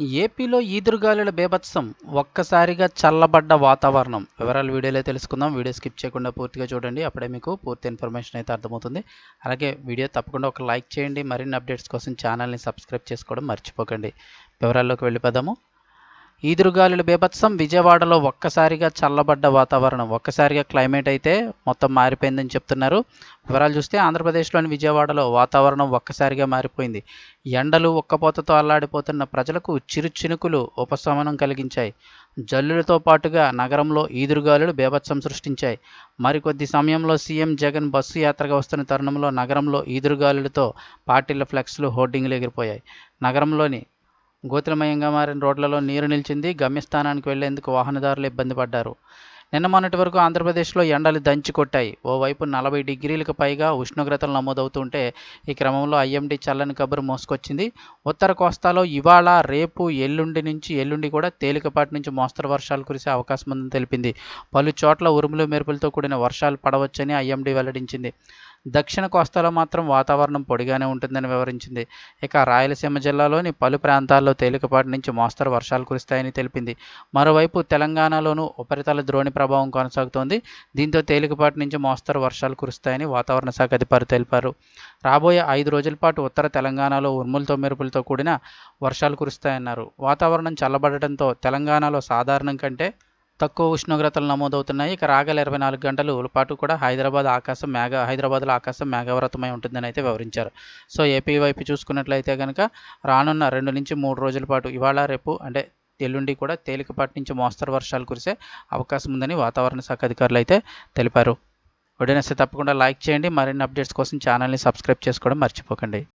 ఏపీలో ఈదురుగాలుల బీభత్సం ఒక్కసారిగా చల్లబడ్డ వాతావరణం. వివరాలు వీడియోలో తెలుసుకుందాం. వీడియో స్కిప్ చేయకుండా పూర్తిగా చూడండి. అప్పుడే మీకు పూర్తి ఇన్ఫర్మేషన్ అయితే అర్థమవుతుంది. అలాగే వీడియో తప్పకుండా ఒక లైక్ చేయండి. మరిన్ని అప్డేట్స్ కోసం ఛానల్ని సబ్స్క్రైబ్ చేసుకోవడం మర్చిపోకండి. వివరాల్లోకి వెళ్ళిపోదాము. ఈదురుగాలుల బీభత్సం విజయవాడలో ఒక్కసారిగా చల్లబడ్డ వాతావరణం ఒక్కసారిగా క్లైమేట్ అయితే మొత్తం మారిపోయిందని చెప్తున్నారు. వివరాలు చూస్తే ఆంధ్రప్రదేశ్లోని విజయవాడలో వాతావరణం ఒక్కసారిగా మారిపోయింది. ఎండలు ఒక్కపోతతో అల్లాడిపోతున్న ప్రజలకు చిరు చినుకులు ఉపశమనం కలిగించాయి. జల్లులతో పాటుగా నగరంలో ఈదురుగాలులు బీభత్సం సృష్టించాయి. మరికొద్ది సమయంలో సీఎం జగన్ బస్సు యాత్రగా వస్తున్న తరుణంలో నగరంలో ఈదురుగాలులతో పార్టీల ఫ్లెక్స్లు హోర్డింగ్లు ఎగిరిపోయాయి. నగరంలోని గోత్రమయంగా మారిన రోడ్లలో నీరు నిలిచింది. గమ్యస్థానానికి వెళ్ళేందుకు వాహనదారులు ఇబ్బంది పడ్డారు. నిన్న మొన్నటి వరకు ఆంధ్రప్రదేశ్లో ఎండలు దంచి కొట్టాయి. ఓవైపు నలభై డిగ్రీలకు పైగా ఉష్ణోగ్రతలు నమోదవుతుంటే ఈ క్రమంలో ఐఎండీ చల్లని కబురు మోసుకొచ్చింది. ఉత్తర కోస్తాలో ఇవాళ రేపు ఎల్లుండి నుంచి ఎల్లుండి కూడా తేలికపాటి నుంచి మోస్తరు వర్షాలు కురిసే అవకాశం ఉందని తెలిపింది. పలు చోట్ల ఉరుములు మెరుపులతో కూడిన వర్షాలు పడవచ్చని ఐఎండీ వెల్లడించింది. దక్షిణ కోస్తాలో మాత్రం వాతావరణం పొడిగానే ఉంటుందని వివరించింది. ఇక రాయలసీమ జిల్లాలోని పలు ప్రాంతాల్లో తేలికపాటి నుంచి మోస్తరు వర్షాలు కురుస్తాయని తెలిపింది. మరోవైపు తెలంగాణలోనూ ఉపరితల ద్రోణి ప్రభావం కొనసాగుతోంది. దీంతో తేలికపాటి నుంచి మోస్తరు వర్షాలు కురుస్తాయని వాతావరణ శాఖ అధికారులు తెలిపారు. రాబోయే ఐదు రోజుల పాటు ఉత్తర తెలంగాణలో ఉరుములతో మెరుపులతో కూడిన వర్షాలు కురుస్తాయన్నారు. వాతావరణం చల్లబడటంతో తెలంగాణలో సాధారణం కంటే తక్కువ ఉష్ణోగ్రతలు నమోదవుతున్నాయి. ఇక రాగల ఇరవై నాలుగు గంటల పాటు కూడా హైదరాబాద్ ఆకాశం మేఘ హైదరాబాద్లో ఆకాశం మేఘావృతమై ఉంటుందని అయితే వివరించారు. సో ఏపీ వైపు చూసుకున్నట్లయితే కనుక రానున్న రెండు నుంచి మూడు రోజుల పాటు ఇవాళ రేపు అంటే ఎల్లుండి కూడా తేలికపాటి నుంచి మోస్తరు వర్షాలు కురిసే అవకాశం ఉందని వాతావరణ శాఖ అధికారులు అయితే తెలిపారు. వీడియోని తప్పకుండా లైక్ చేయండి. మరిన్ని అప్డేట్స్ కోసం ఛానల్ని సబ్స్క్రైబ్ చేసుకోవడం మర్చిపోకండి.